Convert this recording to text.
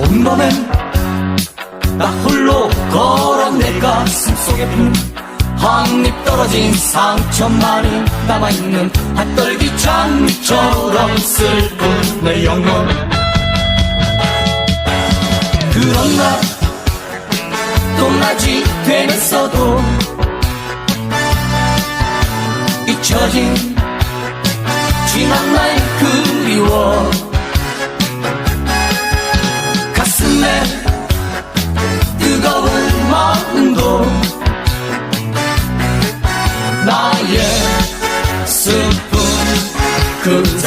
온 밤엔 나 홀로 걸어 내 가슴 속에 품 한입 떨어진 상처만이 남아있는 핫떨기 장미처럼 슬픈 내 영혼. 그런 날또 낮이 되면서도 잊혀진 지난 날 could